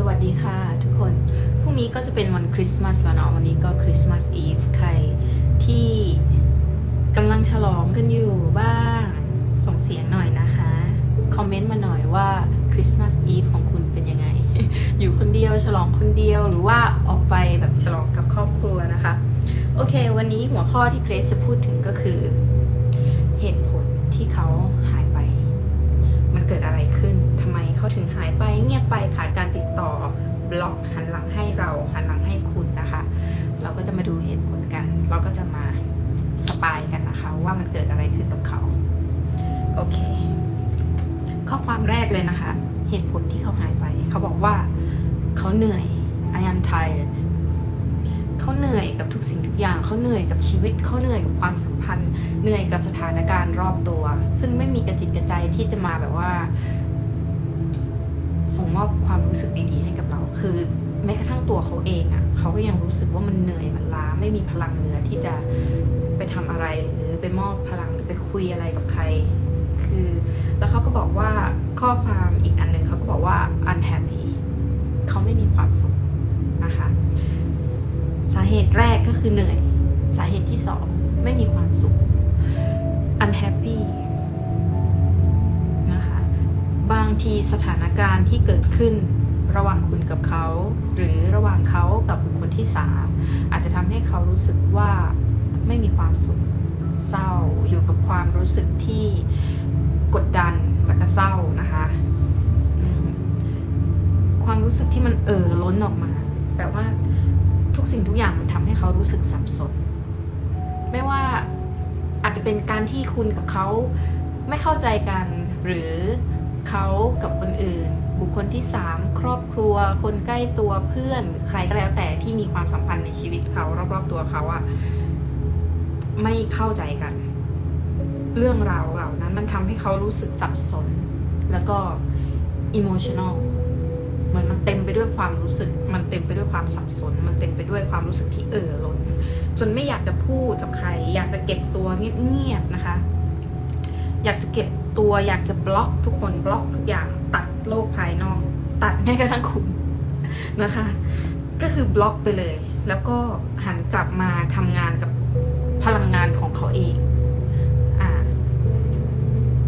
สวัสดีค่ะทุกคน พรุ่งนี้ก็จะเป็นวันคริสต์มาสแล้วเนาะวันนี้ก็คริสต์มาสอีฟใครที่กำลังฉลองกันอยู่บ้างส่งเสียงหน่อยนะคะ คอมเมนต์มาหน่อยว่าคริสต์มาสอีฟของคุณเป็นยังไง อยู่คนเดียวฉลองคนเดียวหรือว่าออกไปแบบฉลองกับครอบครัวนะคะ โอเค วันนี้หัวข้อที่เกรซจะพูดถึงก็คือ เหตุผลที่เขา เขาถึงหายไปเงียบไปขาดการติดต่อบล็อกหันหลังให้เราหันหลังให้คุณนะคะ เราก็จะมาดูเหตุผลกัน เราก็จะมาสปายกันนะคะ ว่ามันเกิดอะไรขึ้นกับเขาโอเค ข้อความแรกเลยนะคะ เหตุผลที่เขาหายไป เขาบอกว่าเขาเหนื่อย I am tired เขาเหนื่อยกับทุกสิ่งทุกอย่างเขาเหนื่อยกับชีวิตเขาเหนื่อยกับความสัมพันธ์ เหนื่อยกับสถานการณ์รอบตัว ซึ่งไม่มีกระจิตกระใจที่จะมาแบบว่า ส่งมอบความรู้สึกดีๆให้กับเรา คือแม้กระทั่งตัวเขาเองอะ่ะเขาก็ยังรู้สึกว่ามันเหนื่อยมันล้าไม่มีพลังเหลือที่จะไปทำอะไรหรือไปมอบพลังหรือไปคุยอะไรกับใคร คือ แล้วเขาก็บอกว่าข้อความอีกอันหนึ่งเขาก็บอกว่า unhappy เขาไม่มีความสุขนะคะ สาเหตุแรกก็คือเหนื่อย สาเหตุที่สองไม่มีความสุข ทีสถานการณ์ที่เกิดขึ้นระหว่างคุณกับเขา หรือระหว่างเขากับบุคคลที่สามอาจจะทำให้เขารู้สึกว่าไม่มีความสุขเศร้า อยู่กับความรู้สึกที่กดดันแล้วก็เศร้านะคะความรู้สึกที่มันเอ่อล้นออกมาแปลว่าทุกสิ่งทุกอย่างมันทำให้เขารู้สึกสับสน ไม่ว่าอาจจะเป็นการที่คุณกับเขาไม่เข้าใจกันหรือ เขากับคนอื่น บุคคลที่สามครอบครัว คนใกล้ตัวเพื่อน ใครก็แล้วแต่ที่มีความสัมพันธ์ในชีวิตเขารอบๆตัวเขาอะไม่เข้าใจกัน เรื่องราวเหล่านั้นมันทำให้เขารู้สึกสับสน แล้วก็ emotional เหมือนมันเต็มไปด้วยความรู้สึก มันเต็มไปด้วยความสับสน มันเต็มไปด้วยความรู้สึกที่เอ่อล้น จนไม่อยากจะพูดกับใคร อยากจะเก็บตัวเงียบๆนะคะ อยากจะเก็บ ตัวอยากจะบล็อกทุกคนบล็อกทุกอย่างตัดโลกภายนอก ตัดแม้กระทั่งคุณนะคะ ก็คือบล็อกไปเลย แล้วก็หันกลับมาทำงานกับพลังงานของเขาเองอ่า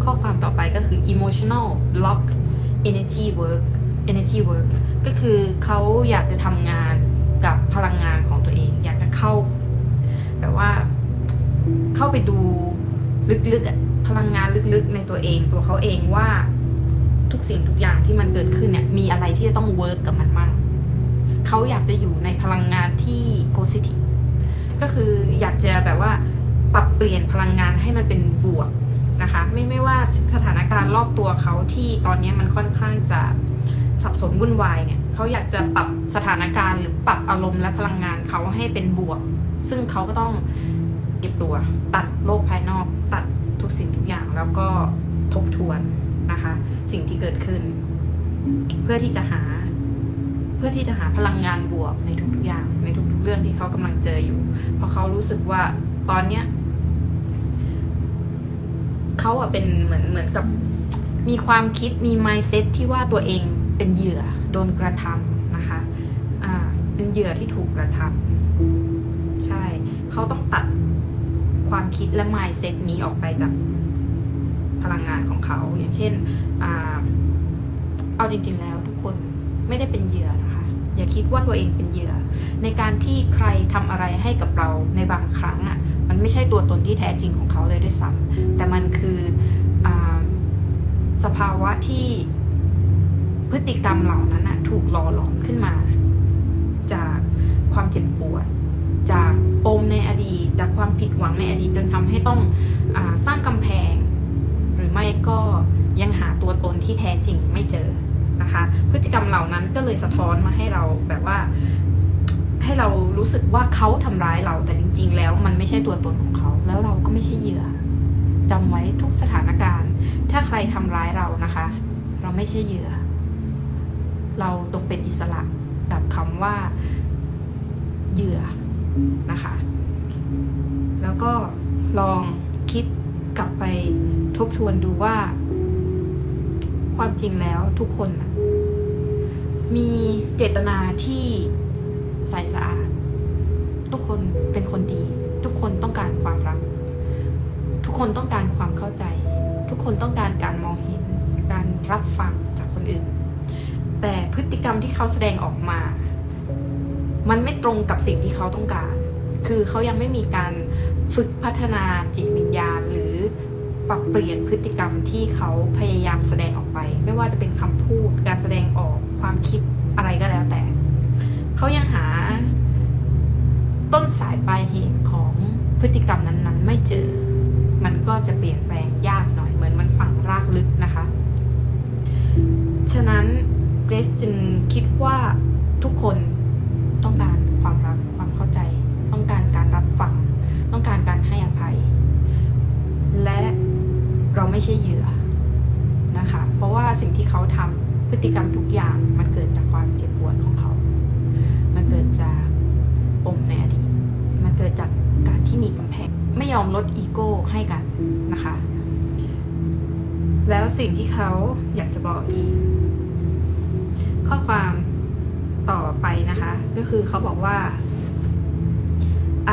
ข้อความต่อไปก็คือ emotional block energy work energy work ก็คือเขาอยากจะทำงานกับพลังงานของตัวเอง อยากจะเข้า แบบว่าเข้าไปดูลึกๆอะ พลังงานลึกๆในตัวเองตัวเขาเองว่าทุกสิ่งทุกอย่างที่มันเกิดขึ้นเนี่ย มีอะไรที่จะต้องเวิร์กกับมันมั่งเขาอยากจะอยู่ในพลังงานที่ positive ก็คืออยากจะแบบว่าปรับเปลี่ยนพลังงานให้มันเป็นบวกนะคะ ไม่ไม่ว่าสถานการณ์รอบตัวเขาที่ตอนนี้มันค่อนข้างจะสับสนวุ่นวายเนี่ยเขาอยากจะปรับสถานการณ์หรือปรับอารมณ์และพลังงานเขาให้เป็นบวก ซึ่งเขาก็ต้องเก็บตัวตัดโลกภายนอกตัด กสิ่งทุกอย่างแล้วก็ทบทวนนะคะ สิ่งที่เกิดขึ้น เพื่อที่จะหา เพื่อที่จะหาพลังงานบวกในทุกๆอย่าง ในทุกๆเรื่องที่เขากำลังเจออยู่ เพราะเขารู้สึกว่าตอนเนี้ยเขาอะเป็นเหมือนเหมือนกับมีความคิดมี mindset ที่ว่าตัวเองเป็นเหยื่อโดนกระทำนะคะอ่าเป็นเหยื่อที่ถูกกระทำใช่ เขาต้องตัด ความคิดและ mindset นี้ออกไปจากพลังงานของเขา อย่างเช่นอเอาจริง ๆ แล้วทุกคนไม่ได้เป็นเหยื่อนะคะ อย่าคิดว่าตัวเองเป็นเหยื่อ ในการที่ใครทำอะไรให้กับเราในบางครั้งอะ่ะ มันไม่ใช่ตัวตนที่แท้จริงของเขาเลยด้วยซ้ำแต่มันคืออสภาวะที่พฤติกรรมเหล่านั้นอะถูกหล่อหลอมขึ้นมา จากความเจ็บปวดจาก ปมในอดีต จากความผิดหวังในอดีตจนทำให้ต้องอสร้างกำแพง หรือไม่ก็ยังหาตัวตนที่แท้จริงไม่เจอนะคะ พฤติกรรมเหล่านั้นก็เลยสะท้อนมาให้เราแบบว่า ให้เรารู้สึกว่าเขาทำร้ายเราแต่จริง ๆ แล้วมันไม่ใช่ตัวตนของเขา แล้วเราก็ไม่ใช่เหยื่อจำไว้ทุกสถานการณ์ ถ้าใครทำร้ายเรานะคะ เราไม่ใช่เหยื่อ เราตกเป็นอิสระกับคำว่าเหยื่อ นะคะ แล้วก็ลองคิดกลับไปทบทวนดูว่า ความจริงแล้วทุกคนนะมีเจตนาที่ใสสะอาด ทุกคนเป็นคนดี ทุกคนต้องการความรัก ทุกคนต้องการความเข้าใจ ทุกคนต้องการการมองเห็น การรับฟังจากคนอื่น แต่พฤติกรรมที่เขาแสดงออกมา มันไม่ตรงกับสิ่งที่เขาต้องการ คือเขายังไม่มีการฝึกพัฒนาจิตวิญญาณ หรือปรับเปลี่ยนพฤติกรรมที่เขาพยายามแสดงออกไป ไม่ว่าจะเป็นคำพูด การแสดงออก ความคิดอะไรก็แล้วแต่ เขายังหาต้นสายปลายเหตุของพฤติกรรมนั้นๆ ไม่เจอ มันก็จะเปลี่ยนแปลงยากหน่อย เหมือนมันฝังรากลึกนะคะ ฉะนั้นเกรซจึงคิดว่าทุกคน ต้องการความรักความเข้าใจ ต้องการการรับฟัง ต้องการการให้อภัย และเราไม่ใช่เหยื่อนะคะ เพราะว่าสิ่งที่เขาทำพฤติกรรมทุกอย่างมันเกิดจากความเจ็บปวดของเขา มันเกิดจากปมในอดีต มันเกิดจากการที่มีกำแพง ไม่ยอมลดอีโก้ให้กันนะคะ แล้วสิ่งที่เขาอยากจะบอกอีก ข้อความ ต่อไปนะคะ ก็คือเขาบอกว่า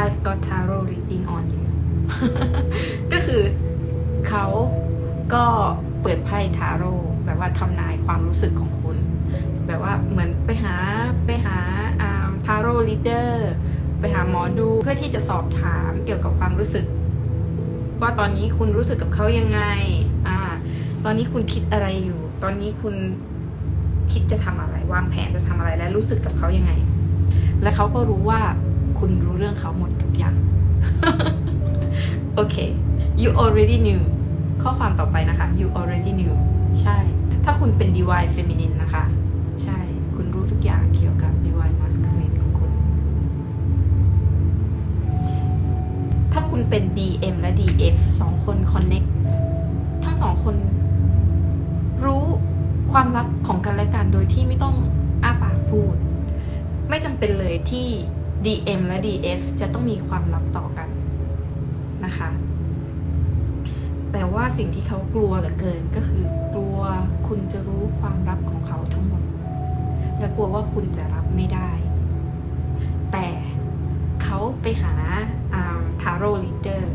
I've got tarot reading on you ก็คือเขาก็เปิดไพ่ทาโร่แบบว่าทำนายความรู้สึกของคุณ แบบว่าเหมือนไปหาไปหาทาโร่ลีดเดอร์ไปหาหมอดูเพื่อที่จะสอบถามเกี่ยวกับความรู้สึก ว่าตอนนี้คุณรู้สึกกับเขายังไงอ่าตอนนี้คุณคิดอะไรอยู่ ตอนนี้คุณ คิดจะทำอะไร วางแผนจะทำอะไรและรู้สึกกับเขายังไง และเขาก็รู้ว่าคุณรู้เรื่องเขาหมดทุกอย่างโอเค you already knew ข้อความต่อไปนะคะ you already knew ใช่ ถ้าคุณเป็น divine feminine นะคะ ใช่ คุณรู้ทุกอย่างเกี่ยวกับ divine masculine ของคุณ ถ้าคุณเป็น DM และ DF สองคน connect ทั้งสองคน รู้ความลับของกัน ที่ไม่ต้องอ้าปากพูด ไม่จำเป็นเลยที่ DM และ DF จะต้องมีความลับต่อกันนะคะ แต่ว่าสิ่งที่เขากลัวเหลือเกินก็คือกลัวคุณจะรู้ความลับของเขาทั้งหมด และกลัวว่าคุณจะรับไม่ได้ แต่เขาไปหาทาโร่ลีดเดอร์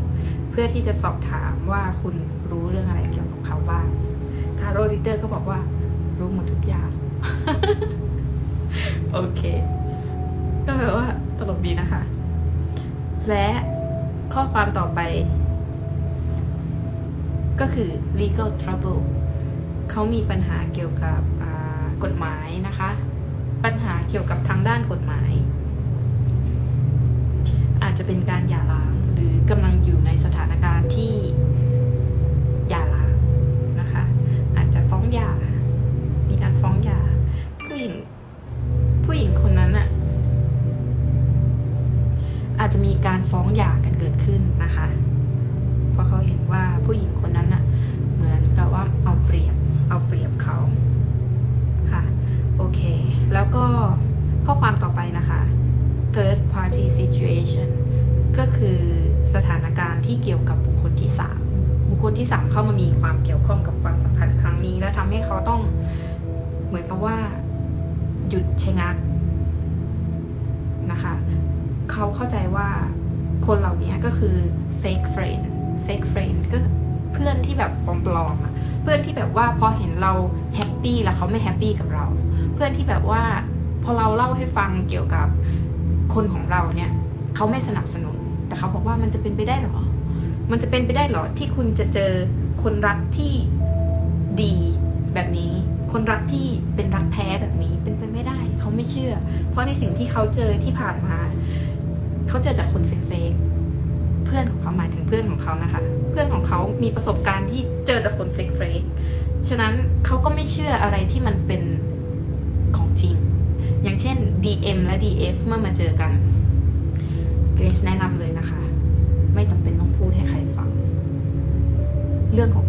เพื่อที่จะสอบถามว่าคุณรู้เรื่องอะไรเกี่ยวกับเขาบ้างทาโร่ลีดเดอร์ก็บอกว่ารู้หมดทุกอย่าง โอเค ก็แปลว่าตลกดีนะคะ และข้อความต่อไป ก็คือ legal trouble เขามีปัญหาเกี่ยวกับกฎหมายนะคะ ปัญหาเกี่ยวกับทางด้านกฎหมาย อาจจะเป็นการหย่าร้าง หรือกำลังอยู่ในสถานการณ์ที่หย่าร้างนะคะ อาจจะฟ้องหย่ามีการฟ้องหย่า ผู้หญิง ผู้หญิงคนนั้นอะอาจจะมีการฟ้องหย่ากันเกิดขึ้นนะคะ เพราะเขาเห็นว่าผู้หญิงคนนั้นอะเหมือนกับว่าเอาเปรียบ เอาเปรียบเขาค่ะ โอเค แล้วก็ข้อความต่อไปนะคะ third party situation ก็คือสถานการณ์ที่เกี่ยวกับบุคคลที่ 3 บุคคลที่ 3 เข้ามามีความเกี่ยวข้องกับความสัมพันธ์ครั้งนี้ และทำให้เขาต้องเหมือนกับว่า หยุดชะงักนะคะ เขาเข้าใจว่าคนเหล่านี้ก็คือ fake friend fake friend ก็เพื่อนที่แบบปลอมๆอะเพื่อนที่แบบว่าพอเห็นเราแฮปปี้แล้วเขาไม่แฮปปี้กับเรา เพื่อนที่แบบว่าพอเราเล่าให้ฟังเกี่ยวกับคนของเราเนี่ยเขาไม่สนับสนุน แต่เขาบอกว่ามันจะเป็นไปได้หรอ มันจะเป็นไปได้หรอที่คุณจะเจอคนรักที่ดีแบบนี้ คนรักที่เป็นรักแท้แบบนี้เป็นไป ไม่เชื่อ เพราะในสิ่งที่เขาเจอที่ผ่านมา เขาเจอแต่คนเฟกๆเพื่อนของเขาหมายถึงเพื่อนของเขานะคะ เพื่อนของเขามีประสบการณ์ที่เจอแต่คนเฟกๆฉะนั้นเขาก็ไม่เชื่ออะไรที่มันเป็นของจริง อย่างเช่น DM และ DF เมื่อมาเจอกันเกรซแนะนำเลยนะคะ ไม่จำเป็นต้องพูดให้ใครฟัง เรื่องของ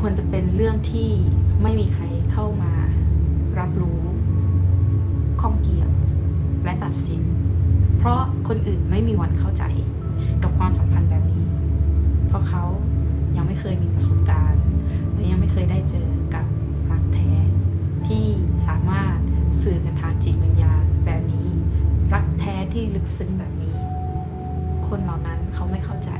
ควรจะเป็นเรื่องที่ไม่มีใครเข้ามารับรู้ข้องเกี่ยวและตัดสิน เพราะคนอื่นไม่มีวันเข้าใจกับความสัมพันธ์แบบนี้ เพราะเขายังไม่เคยมีประสบการณ์และยังไม่เคยได้เจอกับรักแท้ที่สามารถสื่อกันทางจิตวิญญาณแบบนี้ รักแท้ที่ลึกซึ้งแบบนี้ คนเหล่านั้นเขาไม่เข้าใจ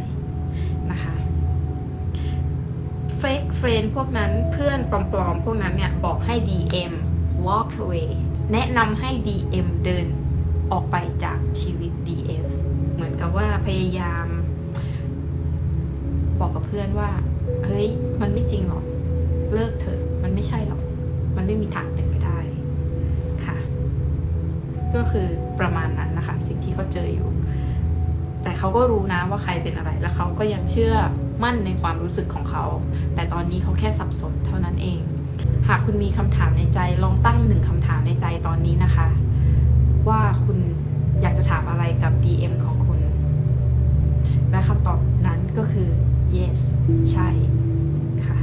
fake friend พวกนั้นเพื่อนปลอมๆ พวกนั้นเนี่ยบอกให้ DM walk away แนะนำให้ DM เดินออกไปจากชีวิต DF เหมือนกับว่าพยายาม บอกกับเพื่อนว่า เฮ้ย มันไม่จริงหรอก เลิกเถอะมันไม่ใช่หรอก มันไม่มีทางเป็นไปได้ค่ะ ก็คือประมาณนั้นนะคะ สิ่งที่เขาเจออยู่ แต่เขาก็รู้นะว่าใครเป็นอะไรแล้วเขาก็ยังเชื่อ มั่นในความรู้สึกของเขา แต่ตอนนี้เขาแค่สับสนเท่านั้นเอง หากคุณมีคำถามในใจลองตั้งหนึ่งคำถามในใจตอนนี้นะคะ ว่าคุณอยากจะถามอะไรกับ DM ของคุณ และคำตอบนั้นก็คือ yes ใช่ค่ะ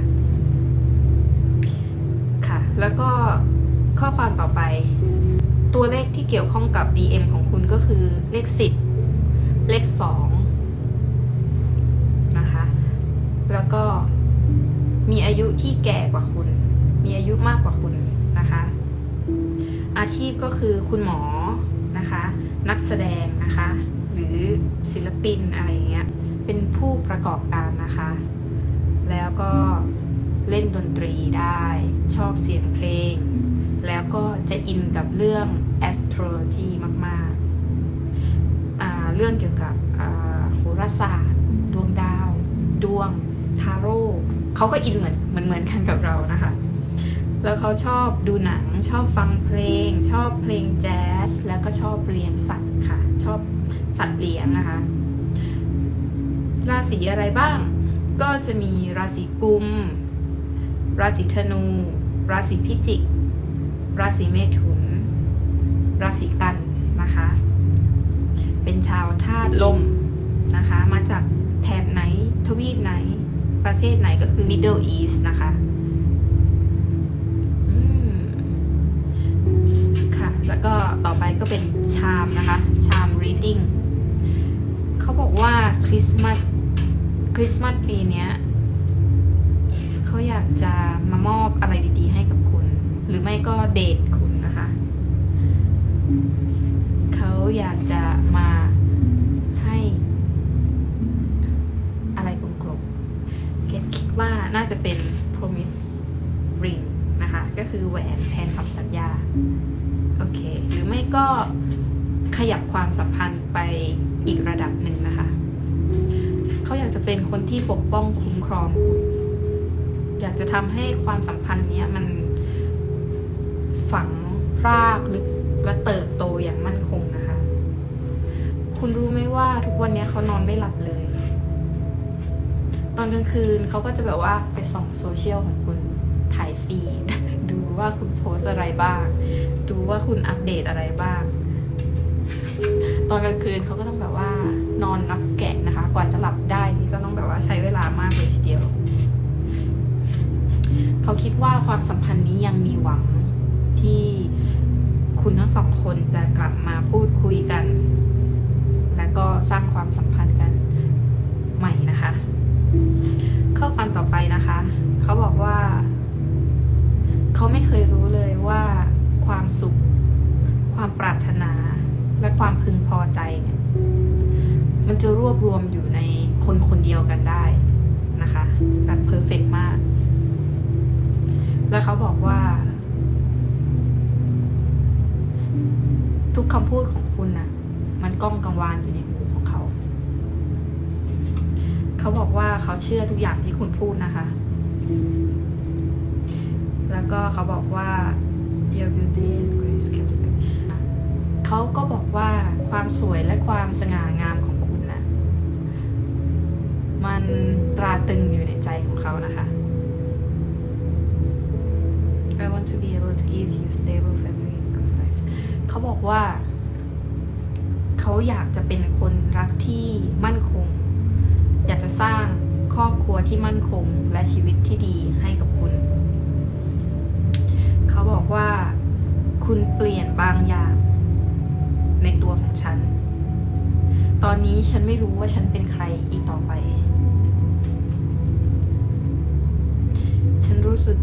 ค่ะ แล้วก็ข้อความต่อไป ตัวเลขที่เกี่ยวข้องกับ DM ของคุณก็คือเลข 10 เลข 2 แล้วก็มีอายุที่แก่กว่าคุณ มีอายุมากกว่าคุณนะคะ อาชีพก็คือคุณหมอนะคะ นักแสดงนะคะ หรือศิลปินอะไรเงี้ย เป็นผู้ประกอบการนะคะ แล้วก็เล่นดนตรีได้ ชอบเสียงเพลง แล้วก็จะอินกับเรื่อง astrology มากๆ เรื่องเกี่ยวกับโหราศาสตร์ ดวงดาว ดวง เขาก็อินเหมือนเหมือนเหมือนกันกับเรานะคะ แล้วเขาชอบดูหนังชอบฟังเพลง ชอบเพลงแจ๊สแล้วก็ชอบเลี้ยงสัตว์ค่ะ ชอบสัตว์เลี้ยงนะคะ ราศีอะไรบ้าง ก็จะมีราศีกุม ราศีธนู ราศีพิจิก ราศีเมถุน ราศีกันนะคะ เป็นชาวธาตุลมนะคะ มาจากแถบไหนทวีปไหน ประเทศไหนก็คือ Middle East นะคะอืมค่ะ แล้วก็ต่อไปก็เป็นชามนะคะ ชาม reading เขาบอกว่าคริสต์มาสคริสต์มาสปีเนี้ยเขาอยากจะมามอบอะไรดีๆให้กับคุณ หรือไม่ก็เดทคุณนะคะ เขาอยากจะมาให้อะไรกลมๆเกดคิดว่าน่าจะ เป็น promise ring นะคะ ก็คือแหวนแทนคำสัญญา โอเค หรือไม่ก็ขยับความสัมพันธ์ไปอีกระดับหนึ่งนะคะ เขาอยากจะเป็นคนที่ปกป้องคุ้มครองคุณอยากจะทำให้ความสัมพันธ์นี้มันฝังรากลึกและเติบโตอย่างมั่นคงนะคะ คุณรู้ไหมว่าทุกวันนี้เขานอนไม่หลับเลย ตอนกลางคืนเขาก็จะแบบว่าไปส่องโซเชียลของคุณถ่ายฟีดดูว่าคุณโพสอะไรบ้าง ดูว่าคุณอัปเดตอะไรบ้าง ตอนกลางคืนเขาก็ต้องแบบว่านอนนับแกะนะคะ กว่าจะหลับได้นี่ก็ต้องแบบว่าใช้เวลามากเลยทีเดียว เขาคิดว่าความสัมพันธ์นี้ยังมีหวังที่คุณทั้งสองคนจะกลับมาพูดคุยกัน และก็สร้างความสัมพันธ์กันใหม่นะคะ วามต่อไปนะคะ เขาบอกว่า เขาไม่เคยรู้เลยว่าความสุข ความปรารถนา และความพึงพอใจเนี่ยมันจะรวบรวมอยู่ในคนคนเดียวกันได้นะคะแบบเพอร์เฟกมาก แล้วเขาบอกว่า ทุกคำพูดของคุณน่ะ มันก้องกังวานอยู่ในหูของเขา เขาบอกว่าเขาเชื่อทุกอย่างที่คุณพูดนะคะ แล้วก็เขาบอกว่า your beauty and grace captivate เขาก็บอกว่าความสวยและความสง่างามของคุณนะมันตราตรึงอยู่ในใจของเขานะคะ I want to be able to give you stable family and good life เขาบอกว่า เขาอยากจะเป็นคนรักที่มั่นคง อยากจะสร้างครอบครัวที่มั่นคงและชีวิตที่ดีให้กับคุณ เขาบอกว่า คุณเปลี่ยนบางอย่าง ในตัวของฉัน ตอนนี้ฉันไม่รู้ว่าฉันเป็นใครอีกต่อไป ฉันรู้สึก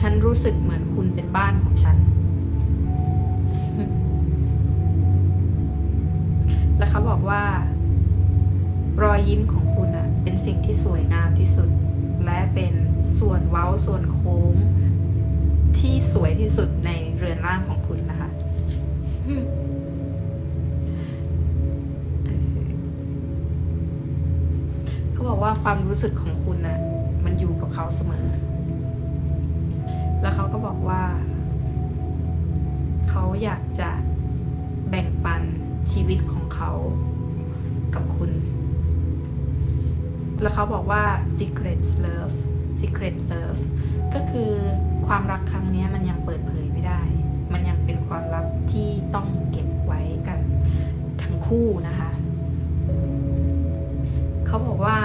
ฉันรู้สึกเหมือนคุณเป็นบ้านของฉัน แล้วเขาบอกว่า รอยยิ้มของ สิ่งที่สวยงามที่สุด และเป็นส่วนเว้าส่วนโค้งที่สวยที่สุดในเรือนร่างของคุณนะคะ เขาบอกว่าความรู้สึกของคุณน่ะ มันอยู่กับเขาเสมอ แล้วเขาก็บอกว่า เขาอยากจะแบ่งปันชีวิตของเขากับคุณ แล้วเขาบอกว่า secret love secret love ก็คือความรักครั้งนี้มันยังเปิดเผยไม่ได้ มันยังเป็นความลับที่ต้องเก็บไว้กันทั้งคู่นะคะ เขาบอกว่า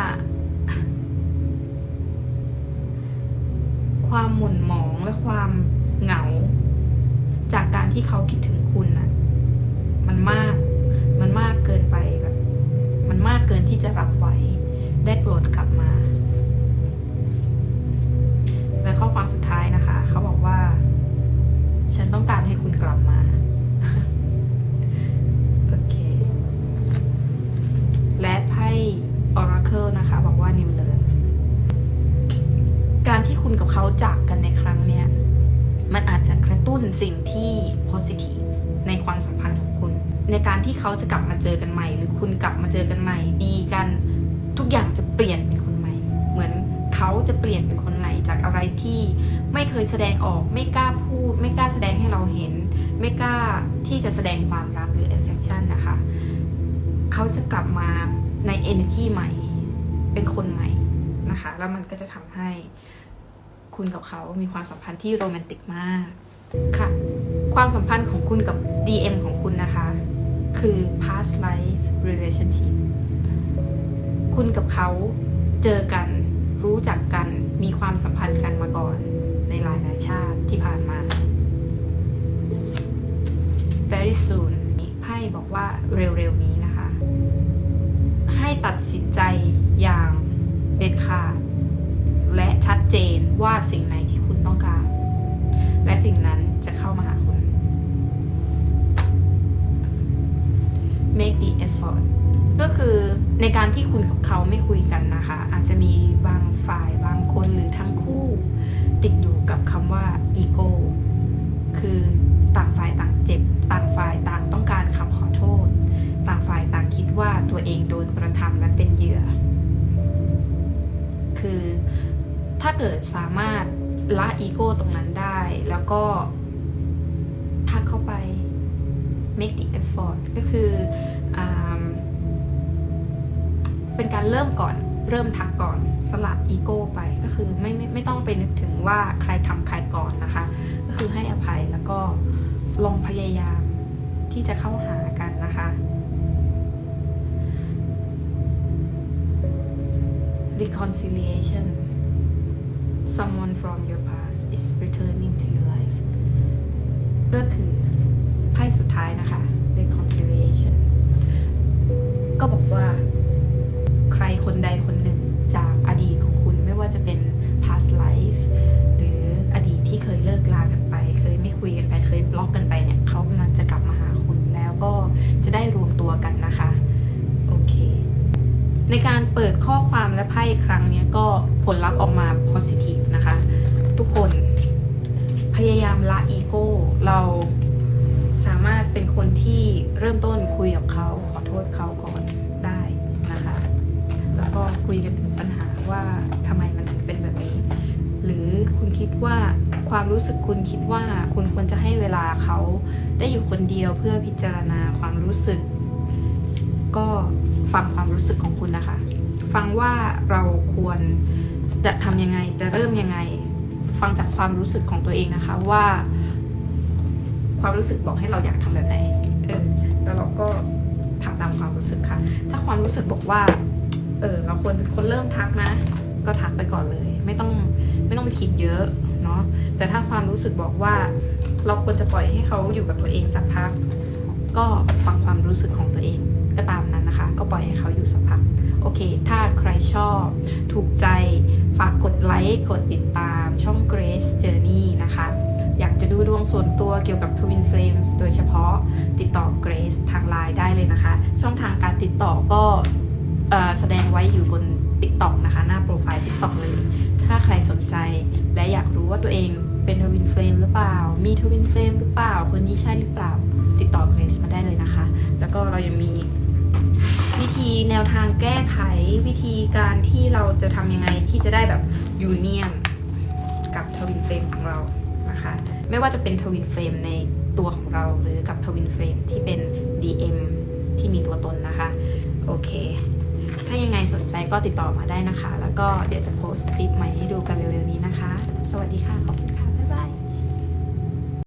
ความหม่นหมองและความเหงา จากการที่เขาคิดถึงคุณน่ะมันมาก มันมากเกินไปแบบ มันมากเกินที่จะรับไหว โปรดกลับมา และข้อความสุดท้ายนะคะ เขาบอกว่า ฉันต้องการให้คุณกลับมา โอเค และไพ่ Oracle นะคะ บอกว่า New Love การที่คุณกับเขาจากกันในครั้งเนี้ยมันอาจจะกระตุ้นสิ่งที่ positive ในความสัมพันธ์ของคุณ ในการที่เขาจะกลับมาเจอกันใหม่ หรือคุณกลับมาเจอกันใหม่ ดีกัน ทุกอย่างจะเปลี่ยนเป็นคนใหม่ เหมือนเขาจะเปลี่ยนเป็นคนใหม่จากอะไรที่ไม่เคยแสดงออก ไม่กล้าพูด ไม่กล้าแสดงให้เราเห็น ไม่กล้าที่จะแสดงความรักหรือ affection นะคะเขาจะกลับมาใน energy ใหม่ เป็นคนใหม่นะคะ แล้วมันก็จะทำให้คุณกับเขามีความสัมพันธ์ที่โรแมนติกมากค่ะ ความสัมพันธ์ของคุณกับ DM ของคุณนะคะ คือ past life relationship คุณกับเขาเจอกัน รู้จักกัน มีความสัมพันธ์กันมาก่อน ในหลายหลายชาติที่ผ่านมา very soon ไพ่บอกว่าเร็วๆนี้นะคะ ให้ตัดสินใจอย่างเด็ดขาด และชัดเจนว่าสิ่งไหนที่คุณต้องการ และสิ่งนั้น ที่คุณกับเขาไม่คุยกันนะคะ อาจจะมีบางฝ่ายบางคนหรือทั้งคู่ ติดอยู่กับคำว่า ego คือต่างฝ่ายต่างเจ็บ ต่างฝ่ายต่างต้องการคำขอโทษ ต่างฝ่ายต่างคิดว่าตัวเองโดนกระทำและเป็นเหยื่อ คือถ้าเกิดสามารถละอีโก้ตรงนั้นได้ แล้วก็ทักเข้าไป make the effort ก็คือ เป็นการเริ่มก่อนเริ่มทักก่อนสลัดอีโก้ไปก็คือไม่ไม่ไม่ต้องไปนึกถึงว่าใครทำใครก่อนนะคะ ก็คือให้อภัยแล้วก็ลองพยายามที่จะเข้าหากันนะคะ reconciliation someone from your past is returning to your life ก็คือไพ่สุดท้ายนะคะ reconciliation ก็บอกว่า รคนใดคนหนึ่งจากอดีตของคุณไม่ว่าจะเป็น past life หรืออดีตที่เคยเลิกลากันไป เคยไม่คุยกันไปเคยบล็อกกันไปเนี่ยเขากำลังจะกลับมาหาคุณแล้วก็จะได้รวมตัวกันนะคะโอเค ในการเปิดข้อความและไพ่ครั้งนี้ก็ผลลัพธ์ออกมา positive นะคะ ทุกคนพยายามละอีโก้เราสามารถเป็นคนที่เริ่มต้นคุยกับเขาขอโทษเขาก่อน คุยกันถึงปัญหาว่าทำไมมันถึงเป็นแบบนี้ หรือคุณคิดว่าความรู้สึกคุณคิดว่าคุณควรจะให้เวลาเขาได้อยู่คนเดียวเพื่อพิจารณาความรู้สึก ก็ฟังความรู้สึกของคุณนะคะ ฟังว่าเราควรจะทำยังไงจะเริ่มยังไง ฟังจากความรู้สึกของตัวเองนะคะว่า ความรู้สึกบอกให้เราอยากทำแบบไหนแล้วเราก็ทำตามความรู้สึกค่ะ ถ้าความรู้สึกบอกว่า เออเราควรเป็นคนเริ่มทักนะ ก็ทักไปก่อนเลย ไม่ต้องไม่ต้องไปคิดเยอะเนาะแต่ถ้าความรู้สึกบอกว่า เราควรจะปล่อยให้เขาอยู่กับตัวเองสักพัก ก็ฟังความรู้สึกของตัวเองก็ตามนั้นนะคะ ก็ปล่อยให้เขาอยู่สักพักโอเค ถ้าใครชอบ ถูกใจ ฝากกดไลค์ กดติดตามช่อง Grace Journey นะคะ อยากจะดูดวงส่วนตัวเกี่ยวกับ Twin Flames โดยเฉพาะติดต่อเกรซทางไลน์ได้เลยนะคะ ช่องทางการติดต่อก็ แสดงไว้อยู่บน TikTok นะคะ หน้าโปรไฟล์ TikTok เลย ถ้าใครสนใจและอยากรู้ว่าตัวเองเป็นทวินเฟลมหรือเปล่า มีทวินเฟลมหรือเปล่า คนนี้ใช่หรือเปล่า ติดต่อเกรซมาได้เลยนะคะ แล้วก็เรายังมีวิธีแนวทางแก้ไขวิธีการที่เราจะทำยังไงที่จะได้แบบยูเนียนกับทวินเฟลมของเรานะคะ ไม่ว่าจะเป็นทวินเฟลมในตัวของเราหรือกับทวินเฟลมที่เป็น DM ที่มีตัวตนนะคะ โอเค ถ้ายังไงสนใจก็ติดต่อมาได้นะคะ แล้วก็เดี๋ยวจะโพสต์คลิปใหม่ให้ดูกันเร็วๆนี้นะคะ สวัสดีค่ะขอบคุณค่ะ